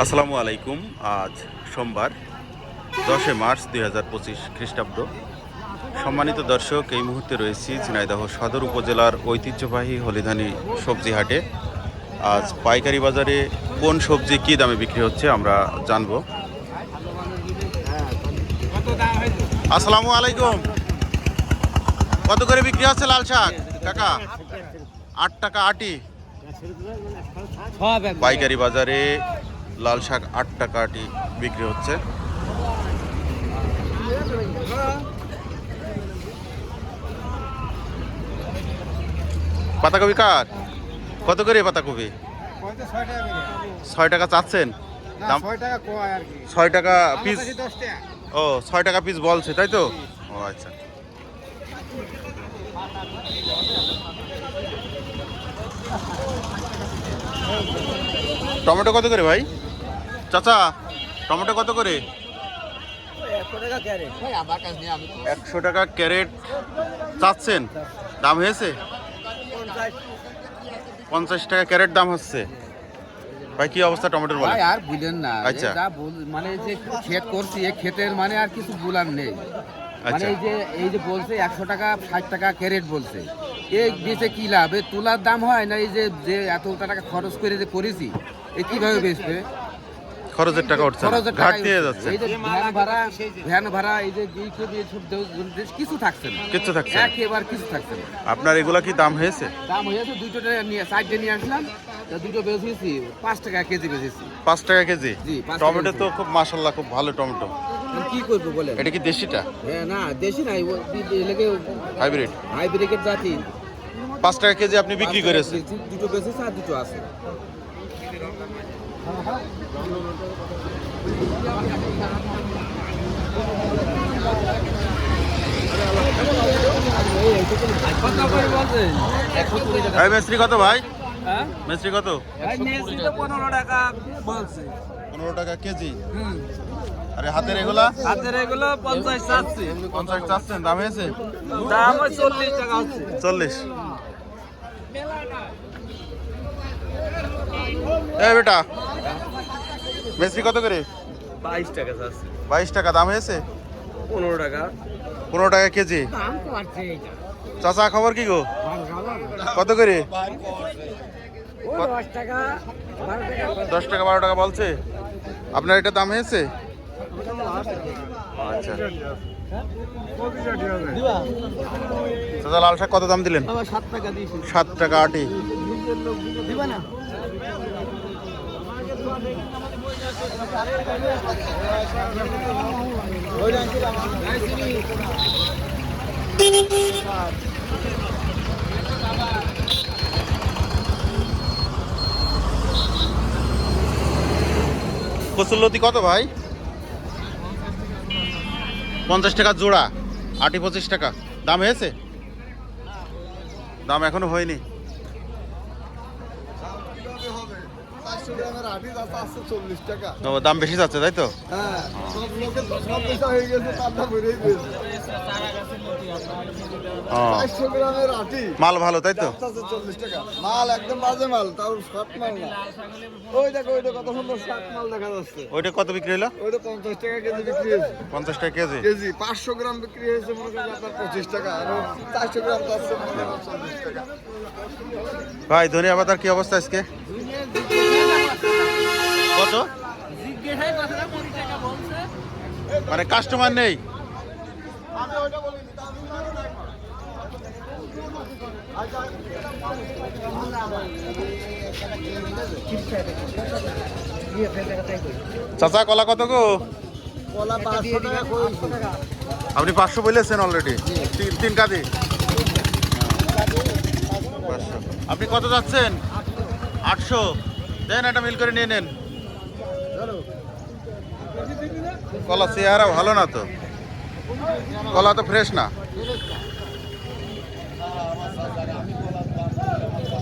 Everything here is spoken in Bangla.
আসসালামু আলাইকুম। আজ সোমবার দশে মার্চ দুই হাজার পঁচিশ খ্রিস্টাব্দ। সম্মানিত দর্শক এই মুহূর্তে রয়েছি ঝিনাইদহ সদর উপজেলার ঐতিহ্যবাহী হলিধানি সবজি হাটে। আজ পাইকারি বাজারে কোন সবজি কী দামে বিক্রি হচ্ছে আমরা জানব। আসসালামু আলাইকুম। কত করে বিক্রি হচ্ছে লাল শাক? কাকা আট টাকা আটি। পাইকারি বাজারে লাল শাক আট টাকা আটি বিক্রি হচ্ছে। পাতাকপি কার? কত করে পাতাকপি? ছয় টাকা চাচ্ছেন? দাম ছয় টাকা পিস ও ছয় টাকা পিস বলছে তাই তো? ও আচ্ছা। টমেটো কত করে ভাই? চাচা টমেটো কত করে? একশো টাকা ক্যারেট চাচ্ছেন? দাম হয়েছে? পঞ্চাশ টাকা ক্যারেট দাম হচ্ছে। ভাই কি অবস্থা টমেটোর বলে আর বুঝলেন না। আচ্ছা। মানে যে ক্ষেত করছি এই ক্ষেতের মানে আর কিছু বলার নেই। মানে আচ্ছা। এই যে এই যে বলছে একশো টাকা ষাট টাকা ক্যারেট বলছে। এই বেচে কি লাভ? তোলার দাম হয় না এই যে যে এত টাকা খরচ করে যে করেছি এই কীভাবে বেচবে? খরচের টাকা উঠছে। খরচের টাকা ঘাটতি হয়ে যাচ্ছে। এই যে ভ্যান ভাড়া ভ্যান ভাড়া এই যে সব এই সব কিছু থাকছে না। কিছু থাকছে না। একেবার কিছু থাকছে না। আপনার এগুলা কি দাম হয়েছে? দাম হয়েছে দুটো নিয়ে সাইডে নিয়ে আসলাম। তা দুটো বেচেছি পাঁচ টাকা কেজি বেচেছি। পাঁচ টাকা কেজি? জি, টমেটো তো খুব মাসাল্লাহ খুব ভালো টমেটো। কি করব বলেন? এটা কি দেশিটা? হ্যাঁ না দেশি নাই। হাইব্রিড হাইব্রিডের জাতি। পাঁচ টাকা কেজি আপনি বিক্রি করেছেন। দুটো বেচেছে আর দুটো আছে। ভাই মিস্ত্রি কত ভাই? হ্যাঁ? মিস্ত্রি কত? পনেরো টাকা বলছে। পনেরো টাকা কেজি? আরে হাতের এগুলা? হাতের এগুলো পঞ্চাশ চাচ্ছি। পঞ্চাশ চাচ্ছেন দাম হয়েছে? দাম চল্লিশ টাকা হচ্ছে। চল্লিশ। এ বেটা মিস্ত্রি কত করে? বাইশ টাকা চাচ্ছি বাইশ টাকা দাম হয়েছে? পনেরো টাকা। পনেরো টাকা কেজি। চাচা খবর কি গো? কত করে? দশ টাকা বারো টাকা বলছে। আপনার এটা দাম হয়েছে? আচ্ছা। চাচা লাল শাক কত দাম দিলেন? সাত টাকা দিয়েছি। সাত টাকা আটি। না কত ভাই? পঞ্চাশ টাকা জোড়া আটি পঁচিশ টাকা। দাম হয়েছে? দাম এখনও হয়নি। চল্লিশ টাকা। দাম বেশি যাচ্ছে তাই তো? হ্যাঁ সব লোকের সব পয়সা হয়ে গেছে তার দাম বেড়েই গেছে চারশো গ্রামের আটি। মাল ভালো তাই তো? চল্লিশ টাকা। মাল একদম বাজে মাল মাল না। ওই দেখো ওইটা কত সুন্দর মাল দেখা যাচ্ছে। ওইটা কত বিক্রি হলো? ওইটা পঞ্চাশ টাকা কেজি বিক্রি হয়েছে। পঞ্চাশ টাকা কেজি? কেজি পাঁচশো গ্রাম বিক্রি হয়েছে মনে করেন আপনার পঁচিশ টাকা আর চারশো গ্রাম টাকা ভাই ধনিয়া পাতার কি অবস্থা আজকে? কত? মানে কাস্টমার নেই? চাচা কলা কত গো? আপনি পাঁচশো বলেছেন অলরেডি তিন তিন কাদি আপনি কত যাচ্ছেন? আটশো। দেন একটা মিল করে নিয়ে নেন। কলা চেহারা ভালো না তো? কলা তো ফ্রেশ না?